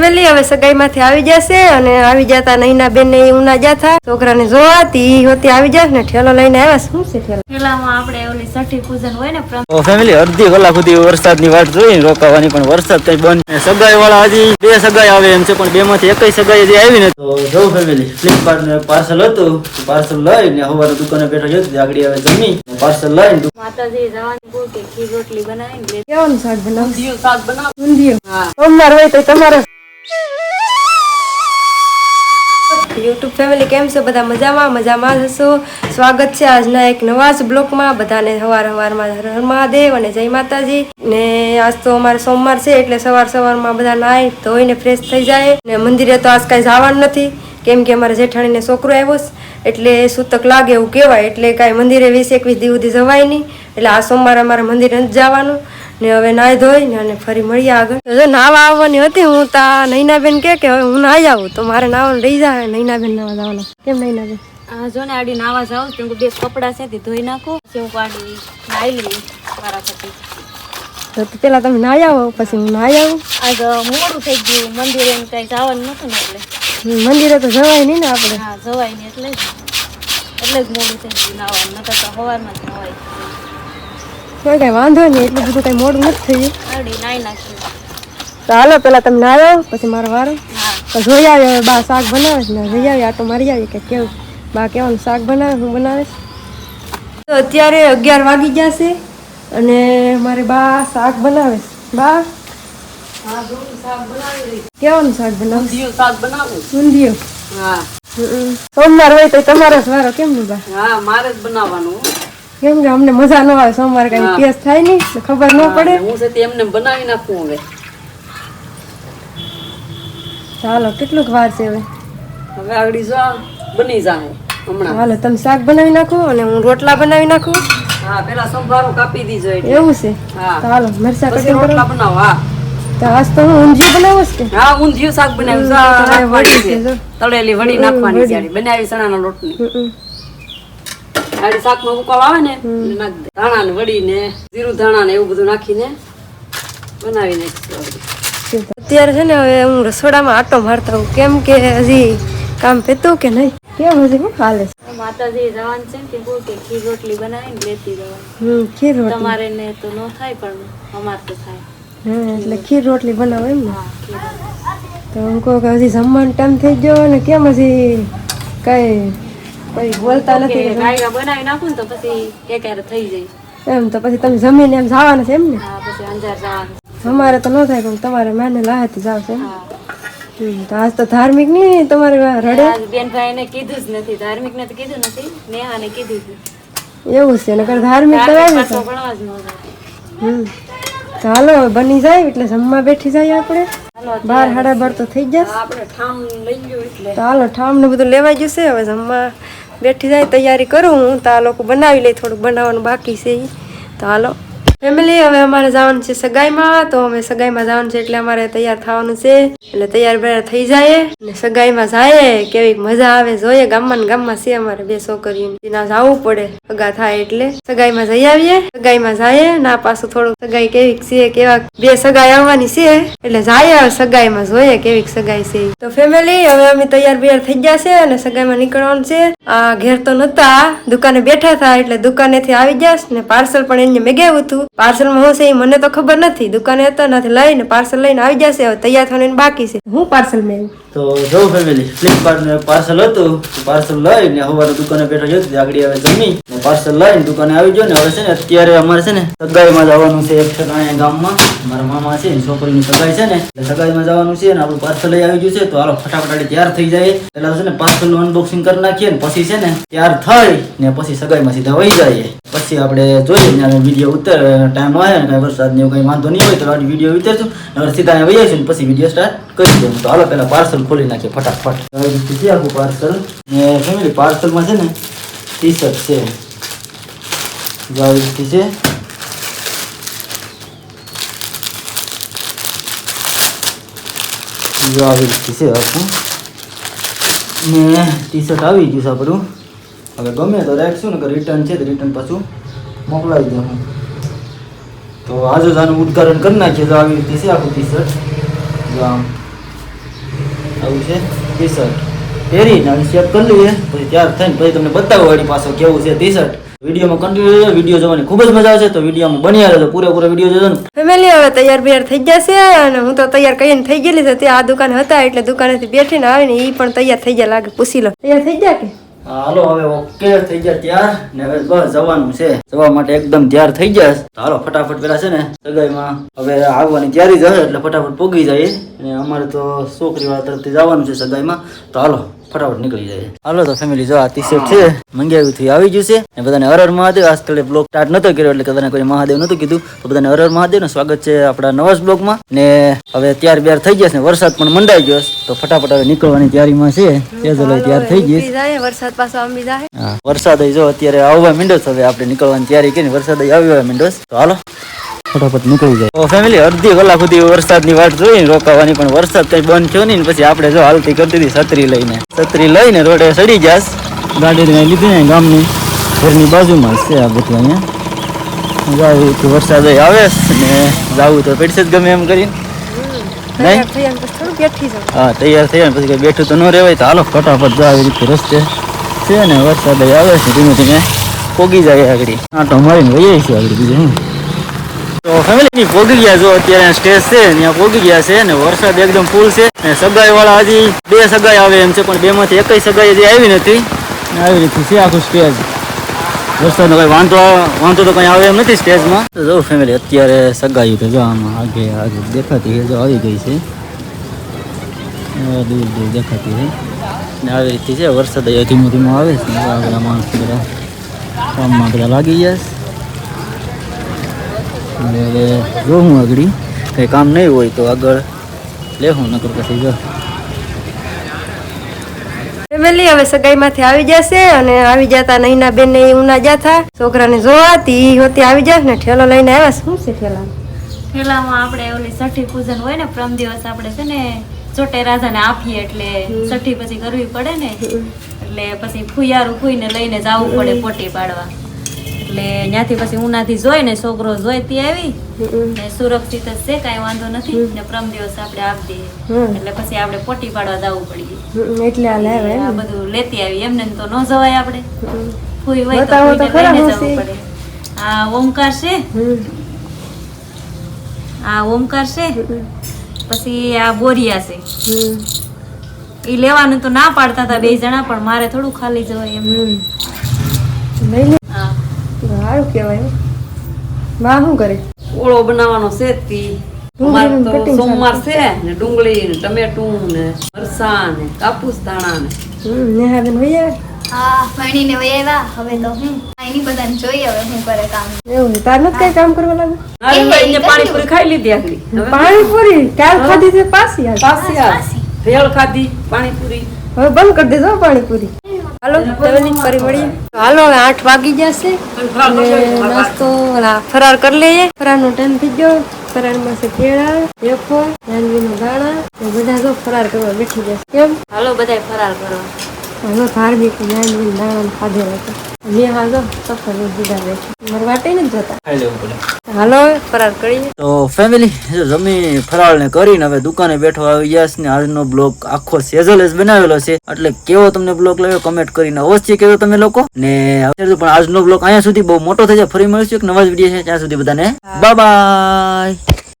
Family હવે સગાઈમાંથી આવી જશે અને આવી જતા નહીના બેન ને ઉના જતા છોકરાને જોવાતી હોતી આવી જશે ને ઠેલો લઈને આવ્યા શું છે ઠેલો? ઠેલામાં આપણે ઓલી છઠ્ઠી પૂજન હોય ને પ્રમ- તો ફેમિલી અડધી કલાક સુધી વરસાદની વાટ જોઈ ને રોકાવાની પણ વરસાદ કઈ બંધ સગાઈ વાળા હજી બે સગાઈ આવે એમ છે પણ બે માંથી એકઈ સગાઈ હજી આવી ને તો જો ફેમિલી ફ્લિપકાર્ટ ને પાર્સલ હતું પાર્સલ લઈને હવારે દુકાને બેઠા જતું આગળ આવે જમી પાર્સલ લઈને માતાજી જવાની કે ખીર રોટલી બનાવી કેવાનું શાક બનાવ શાક બનાવ સોમવાર હોય તો તમારે યુટ્યુબ ફેમિલી કેમ છો? બધા મજામાં? મજામાં હશો? સ્વાગત છે આજના એક નવા જ બ્લોકમાં. બધાને સવાર સવારમાં હર મહાદેવ અને જય માતાજી. ને આજ તો અમારે સોમવાર છે, એટલે સવાર સવારમાં બધા નાય ધોઈને ફ્રેશ થઈ જાય. ને મંદિરે તો આજ કાંઈ જવાનું નથી. કેમ કે અમારે જેઠાણીને છોકરો આવ્યો છે. એટલે સૂતક લાગે એવું કહેવાય. એટલે કાંઈ મંદિરે વીસ એકવીસ દિવસ સુધી જવાય નહીં. એટલે આ સોમવારે અમારે મંદિરે નથી જવાનું. ને હવે નાઈ ધોઈ ને અને ફરી મળીએ આગળ. તો જો નાવા આવવાની હતી હું તા નૈનાબેન કે કે હવે હું નાઈ આવું તો મારે નાવાનું રહી જાય નૈનાબેન નાવા જવાનું. કેમ નૈનાબેન? આ જો ને આડી નાવા જાઉં છું બે કપડાં છે તે ધોઈ નાખું પછી હું પાડી નાઈ લઈ મારા પછી તો પેલા તમે નાહી આવો પછી હું નાઈ આવું. આજ મોડું થઈ ગયું મંદિરે કઈ જવાનું નતું ને એટલે. મંદિરે તો જવાય નહીં ને આપણે. હા જવાય નહીં એટલે એટલે જ મોડું થઈ ગયું નાવાનું નકર તો સવારમાં જ નવાય. કોઈ કઈ વાંધો નહીં એટલું બધું કઈ મોડું નથી થયું. તો હાલો પેલા તમે નાયો પછી મારો વારો. તો જોઈ આવી હવે બા શાક બનાવે છે ને જોઈ આવી આટો મારી આવી કે કેવું. બા કેવાનું શાક બનાવે હું બનાવે તો અત્યારે અગિયાર વાગી ગયા છે અને મારે બા શાક બનાવે છે. બા? કેવાનું શાક બનાવે શાક બનાવું. ઊંધિયું? હા. સોમવાર હોય તો તમારો જ વારો કેમ નું બા? હા મારે જ બનાવવાનું. કેમ કે અમને મજા ન આવે સોમવારે કઈ કેસ થાય નહીં ખબર ન પડે. હું છે તે એમને બનાવી નાખું હવે. ચાલો કેટલું વાર છે હવે. હવે આગળ જો બની જાય હમણાં. હાલો તમે શાક બનાવી નાખો અને હું રોટલા બનાવી નાખું. હા પેલા સંભારો કાપી દીજો એવું છે? હા. ચાલો મરચા કટિંગ રોટલા બનાવો હા. તો આજ તો હું ઊંધિયું બનાવું છે હા ઊંધિયું શાક બનાવ્યું તળેલી વડી નાખવાની બનાવી ચણા બનાવી ચણાના લોટની. હમ, શાક શાકમાં ઉકાળ આવે ને ધાણા ને વડી ને જીરું ધાણા ને એવું બધું નાખીને બનાવી નાખીશું અત્યારે છે ને હવે હું રસોડામાં આટો મારતા હું કેમ કે હજી કામ પેતું કે નહીં? કેમ હજી શું હાલે છે? માતાજી જવાનું છે ને તે બહુ કે ખીર રોટલી બનાવીને લેતી જવાનું. હમ ખીર રોટલી. તમારે ને તો ન થાય પણ અમારે તો થાય. હા એટલે ખીર રોટલી બનાવો એમ ને? હા. તો હું કહું કે હજી જમવાનો ટાઈમ થઈ ગયો ને કેમ હજી કઈ કોઈ બોલતા નથી કે બનાવી નાખું ને તો પછી એક થઈ જાય. એમ તો પછી તમે જમીને એમ જવાના છે એમ ને? હા પછી અંજાર જવાનું. અમારે તો ન થાય પણ તમારે માને લાહેથી જાવ છે તો આજ તો ધાર્મિક નહીં તમારે રડે? બેનભાઈ ને કીધું જ નથી ધાર્મિક ને તો કીધું નથી નેહા ને કીધું હતું એવું છે નકર ધાર્મિક તો જ ન હમ તો હાલો બની જાય એટલે જમવા બેઠી જાય આપણે. બાર સાડા બાર તો થઈ જશે. આપણે ઠામ લઈ ગયું એટલે. તો હાલો ઠામ ને બધું લેવાઈ જશે હવે જમવા બેઠી જાય, તૈયારી કરું હું, તો આ લોકો બનાવી લઈ થોડુંક બનાવવાનું બાકી છે. તો હાલો ફેમિલી હવે અમારે જવાનું છે સગાઈમાં, તો અમે સગાઈમાં જવાનું છે એટલે અમારે તૈયાર થવાનું છે. એટલે તૈયાર બૈયાર થઈ જાય અને સગાઈમાં જાય કેવી મજા આવે, જોઈએ. ગામમાં ગામમાં છે અમારે બે છોકરીઓ ના જવું પડે સગા થાય એટલે. સગાઈમાં જઈ આવીએ, સગાઈમાં જાય ના પાછું થોડુંક સગાઈ કેવી છે કેવા બે સગાઈ આવવાની છે. એટલે જાય હવે સગાઈમાં, જોઈએ કેવી સગાઈ છે. તો ફેમિલી હવે અમે તૈયાર બૈયાર થઈ ગયા છે અને સગાઈમાં નીકળવાનું છે. આ ઘેર તો નતા, દુકાને બેઠા હતા, એટલે દુકાનેથી આવી ગયા ને પાર્સલ પણ એને મેગાવ્યું હતું. પાર્સલમાં હું છે મને તો ખબર નથી. દુકાને હતા નથી લઈને પાર્સલ લઈને આવી જશે, હવે તૈયાર થવાનું બાકી છે. હું પાર્સલ મેં તો જો ફેમિલી ફ્લિપકાર્ટ ને પાર્સલ હતું પાર્સલ લઈને સવારે દુકાને બેઠો જતું આગળ હવે જમી પાર્સલ લઈને દુકાને આવી ગયો ને, હવે છે ને અત્યારે અમારે છે ને સગાઈમાં જવાનું છે એક ઠેકાણે ગામમાં. મારા મામા છે ને, છોકરીની સગાઈ છે ને સગાઈમાં જવાનું છે ને, આપણું પાર્સલ લઈ આવી ગયું છે, તો હાલો ફટાફટ તૈયાર થઈ જાય. પેલા છે ને પાર્સલનું અનબોક્સિંગ કરી નાખીએ ને, પછી છે ને તૈયાર થઈ ને પછી સગાઈમાં સીધા વહી જાય પછી આપણે જોઈએ ને વીડિયો ઉતર ટાઈમ આવે ને, કઈ વરસાદ ને એવું કઈ વાંધો નહીં હોય, તો વીડિયો ઉતરશું હવે સીધા અહીંયા વહી જઈશું પછી વીડિયો સ્ટાર્ટ કરી દઉં તો હાલો પેલા પાર્સલ ખોલી નાખીએ ફટાફટ હવે છે આખું પાર્સલ ને ફેમિલી પાર્સલમાં છે ને ટી શર્ટ છે જો આવી રીતથી છે જો આવી રીતથી છે આખું ને ટી શર્ટ આવી ગયું છે આપણું હવે ગમે તો રાખશું ને કે રિટર્ન છે તો રિટર્ન પાછું મોકલાવી દઉં હું તો આજે જ આનું ઉદ્ઘાટન કરી નાખીએ તો આવી રીતે છે આખું ટી શર્ટ જો આમ આવું છે? ટી શર્ટ પહેરીને હવે ચેક કરી લઈએ. પછી ત્યાર થઈને પછી તમને બતાવો વાળી પાછો કેવું છે ટી વિડીયોમાં કન્ટિન્યુ વીડિયો જોવાની ખૂબ જ મજા આવશે. તો વિડીયોમાં બન્યા રહેજો. પૂરેપૂરો વીડિયો જોજો ને. ફેમિલી હવે તૈયાર બિયાર થઈ જશે અને હું તો તૈયાર કરીને થઈ ગયેલી છે. ત્યાં આ દુકાન હતા એટલે દુકાનેથી બેઠીને આવીને એ પણ તૈયાર થઈ ગયા લાગે પૂછી લો. તૈયાર થઈ ગયા કે? હાલો, હવે ઓકે થઈ ગયા તૈયાર. ને હવે બસ જવાનું છે. જવા માટે એકદમ તૈયાર થઈ ગયા. હાલો, ફટાફટ પેલા છે ને સગાઈમાં હવે આવવાની તૈયારી જ એટલે ફટાફટ પોગી જાય અને અમારે તો છોકરી વાળા તરફથી જવાનું છે સગાઈમાં. તો હાલો. ફટાફટ નીકળી જાય. હાલો તો ફેમિલી જો આ ટીશર્ટ છે મંગાવ્યું થયું આવી ગયું છે. અને બધાને હરર મહાદેવ આજકાલ બ્લોગ સ્ટાર્ટ નતો કર્યો એટલે બધાને કોઈ મહાદેવ નતું કીધું. તો બધાને હરર મહાદેવ ને સ્વાગત છે આપણા નવા બ્લોગમાં ને હવે ત્યાર બ્યાર થઈ ગયા છે ને વરસાદ પણ મંડાઈ ગયો તો ફટાફટ હવે નીકળવાની તૈયારીમાં છે. તૈયાર થઈ ગઈ વરસાદ પાછો આંબી જાય. વરસાદ જો અત્યારે આવવા મીંડો હવે આપણે નીકળવાની તૈયારી કરી વરસાદ આવ્યો મીંડો. તો હાલો. ફટાફટ નીકળી જાય. તો ફેમિલી અડધી કલાક સુધી વરસાદની વાટ જોઈ રોકાવાની પણ વરસાદ કઈ બંધ થયો નહીં ને પછી આપણે જો હાલતી કરતી હતી છત્રી લઈને. છત્રી લઈને રોડે સડી જાસ ગાડી લીધી ને ગામની. ઘરની બાજુમાં જ છે આ બધું અહીંયા. જાવ વરસાદ આવે ને જાવું તો પડશે જ ગમે એમ કરીને. તૈયાર થઈ જાય ને પછી થોડું બેઠી જાવ હા તૈયાર થયા પછી કઈ બેઠું તો ન રહેવાય તો હાલો ફટાફટ જો આવી રીતે રસ્તે છે ને વરસાદ આવે છે ધીમે ધીમે. પોગી જાય આગળ. આટો મારીને વહી છે આગળ બીજું તો ફેમિલી પોગી ગયા જો અત્યારે સ્ટેજ છે, ત્યાં પોગી ગયા છે ને વરસાદ એકદમ ફૂલ છે અને સગાઈ વાળા હજી બે સગાઈ આવે એમ છે, પણ બે માંથી એકય સગાઈ હજી આવી નથી. આવી રીતે છે આખું સ્ટેજ વરસાદનો કઈ વાંધો વાંધો તો કઈ આવે એમ નથી સ્ટેજમાં તો ફેમિલી અત્યારે સગાઈ તો જો આમાં આગે આગે દેખાતી છે, જો આવી ગઈ છે. દૂર દૂર દેખાતી છે. ને આવી રીતે છે, વરસાદ ધીમો ધીમો આવે છે આગળ માણસ બધા કામમાં બધા લાગી ગયા છે. અને હવે જોઉં આગળ. કંઈ કામ નહીં હોય તો આગળ લેવું નકર પછી જો. ફેમિલી હવે સગાઈમાંથી આવી જશે અને આવી જતા નહીના બેન ને ઉના જાતા છોકરાને જોવાતી હોતી આવી જશે ને ઠેલો લઈને આવ્યા શું છે ઠેલા ઠેલામાં આપણે ઓલી છઠ્ઠી પૂજન હોય ને પ્રમ દિવસ આપણે છે ને ચોટે રાજાને આપીએ એટલે છઠ્ઠી પછી કરવી પડે ને. એટલે પછી ફુયારું ફૂઈને લઈને જવું પડે પોટી પાડવા. એટલે ત્યાંથી પછી ઉનાથી જોઈ ને છોકરો જોઈતી આવી. ને સુરક્ષિત જ છે કાંઈ વાંધો નથી. ને પ્રમ દિવસ આપણે આપી દઈએ. એટલે પછી આપણે પોટી પાડવા જવું પડીએ. એટલે આ બધું લેતી આવી. એમને તો ન જવાય આપણે. ફૂઈ હોય તો તો લઈને જવું પડે. આ ઓમકાર છે? આ ઓમકાર છે? પછી આ બોરિયા છે. એ લેવાનું તો ના પાડતા હતા બે જણા પણ મારે થોડું ખાલી જવાય એમ. સારું કહેવાય. માં શું કરે? ઓળો બનાવવાનો છે તી. સોમવાર છે ને ડુંગળી ને ટમેટું ને મરસા ને કાપુસ ધાણા ને. નેહાબેન હોય હા ભણીને વયા હવે તો હું એની બધાને જોઈએ હવે હું કરે કામ. એવું તાર નથી કઈ કામ કરવા લાગે? પાણીપુરી ખાઈ લીધી હવે પાણીપુરી? કાલ ખાધી છે પાછી પાસી પાછી ભેળ ખાધી પાણીપુરી. હવે બંધ કરી દેજો પાણીપુરી. હાલો ફેમિલી ફરી મળીએ. હાલો, હવે આઠ વાગી જશે. અને નાસ્તો ફરાર કરી લઈએ. ફરારનો ટાઈમ થઈ ગયો. ફરારમાં છે કેળા, વેફર નાનવીનો દાણા બધા જો ફરાર કરવા બેઠી જશે કેમ? હાલો, બધાય ફરાર કરવા. હાલો ધાર્મિક નાનવીનો દાણા ખાધે હતો મેં હા સફર દીધા બેઠી. મારે વાટે નથી જતા. ખાઈ લેવું પડે. હાલો ફરાર કરીએ. તો ફેમિલી જો જમી ફરાળ ને કરીને હવે દુકાને બેઠો આવી ગયા છે ને આજનો બ્લોગ આખો સેઝલ જ બનાવેલો છે. એટલે કેવો તમને બ્લોગ લાગ્યો કમેન્ટ કરીને અવશ્ય કહેજો તમે લોકો. ને અત્યારે પણ આજનો બ્લોગ અહીંયા સુધી બહુ મોટો થઈ જાય. ફરી મળીશું એક નવા જ વીડિયો છે. ત્યાં સુધી બધાને બાય બાય